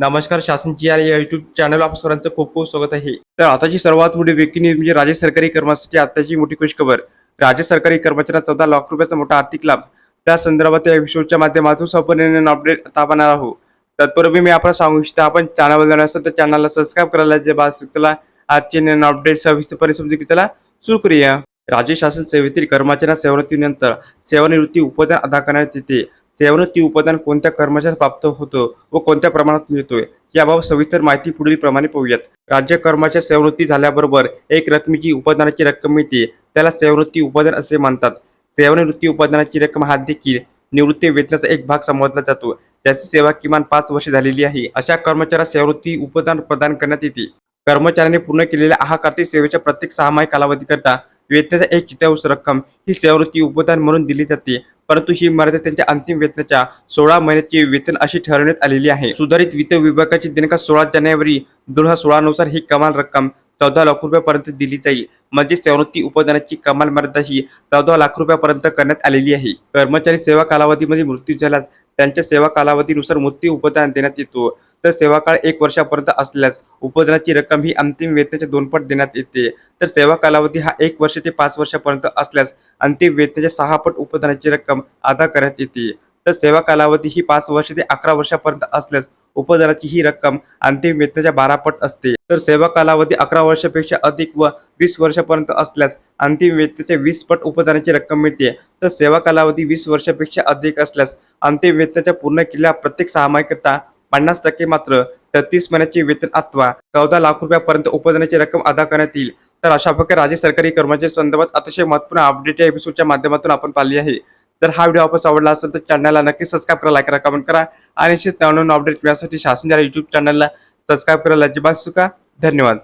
नमस्कार शासनची या YouTube channel आप सर्वांचं खूप खूप स्वागत आहे. तर आताची सर्वात मोठी ब्रेकिंग न्यूज म्हणजे राज्य सरकारी कर्मचाऱ्यांची आताची मोठी खुश खबर राज्य सरकारी कर्मचाऱ्यांना चौदा लाख रुपयाचा मोठा आर्थिक लाभ. त्या संदर्भात या एपिसोडच्या माध्यमातून संपूर्ण अपडेट आता पाहणार आहोत. तत्पूर्वी मी आपण सांगू इच्छितो आपण चॅनल असेल तर चॅनलला सबस्क्राईब करायला जे बास चला आजचे नवीन अपडेट सविस्तरपणे समजू की चला सुरू करूया. राज्य शासन सेवेतील कर्मचाऱ्यांना सेवानिवृत्तीनंतर सेवानिवृत्ती उपदान अदा करण्यात येते. सेवानिवृत्ती उपदान कोणत्या कर्मचाऱ्यास प्राप्त होतो व कोणत्या प्रमाणात मिळतोय याबाबत सविस्तर माहिती पुढील प्रमाणे पाहूयात. राज्य कर्मचारी सेवृत्ती झाल्याबरोबर एक रकमेची उपदानाची रक्कम मिळते त्याला सेवृत्ती उपदान असे म्हणतात. सेवानिवृत्ती उपदानाची रक्कम हा देखील निवृत्ती वेतनाचा एक भाग समजला जातो. त्याची सेवा किमान पाच वर्षे झालेली आहे. अशा कर्मचाऱ्यास सेवृत्ती उपदान प्रदान करण्यात येते. कर्मचाऱ्याने पूर्ण केलेल्या अहाकार्तिक सेवेच्या प्रत्येक सहामाही कालावधीकरता वेतनाचा एक चित्तांश रक्कम ही सेवावृत्ती उपदान म्हणून दिली जाते. परंतु ही मर्यादा त्यांच्या अंतिम वेतनाच्या सोळा महिन्याचे वेतन अशी ठरवण्यात आलेली आहे. सुधारित वित्त विभागाची दिनांक सोळा जानेवारी दोन हजार सोळा नुसार ही कमाल रक्कम चौदा लाख रुपयापर्यंत दिली जाईल. म्हणजे सेवानिवृत्ती उपदानाची कमाल मर्यादा ही चौदा लाख रुपयापर्यंत करण्यात आलेली आहे. कर्मचारी सेवा कालावधीमध्ये मृत्यू झाल्यास त्यांच्या सेवा कालावधीनुसार मृत्यू उपदान देण्यात येतो. तर सेवा काळ एक वर्षापर्यंत असल्यास उपदानाची रक्कम ही अंतिम वेतनाच्या दोनपट देण्यात येते. तर सेवा कालावधी हा एक वर्ष ते पाच वर्षापर्यंत असल्यास अंतिम वेतनाच्या सहा पट उपदानाची रक्कम अदा करण्यात येते. तर सेवा कालावधी ही पाच वर्ष ते अकरा वर्षापर्यंत असल्यास उपदराची ही रक्कम अंतिम वेतनाच्या बारा पट असते. तर सेवा कालावधी अकरा वर्षापेक्षा अधिक व वीस वर्षापर्यंत असल्यास अंतिम वेतनाच्या वीस पट उपदानाची रक्कम मिळते. तर सेवा कालावधी वीस वर्षापेक्षा अधिक असल्यास अंतिम वेतनाच्या पूर्ण केलेल्या प्रत्येक सामायिकता पन्नास टक्के मात्र तेहतीस महिन्याचे वेतन अथवा चौदा लाख रुपयापर्यंत उपदानाची रक्कम अदा करण्यात येईल. तर अशा प्रकारे राज्य सरकारी कर्मचारी संदर्भात अतिशय महत्त्वपूर्ण अपडेट या एपिसोडच्या माध्यमातून आपण पाहिली आहे. जर हा व्हिडिओ आपण आवडला असेल तर चॅनलला नक्की सबस्क्राईब करा लाईक करा कमेंट करा. आणि अशीच नवनवीन अपडेट मिळण्यासाठी शासन युट्यूब चॅनलला सबस्क्राईब करायला अजिबात चुका धन्यवाद.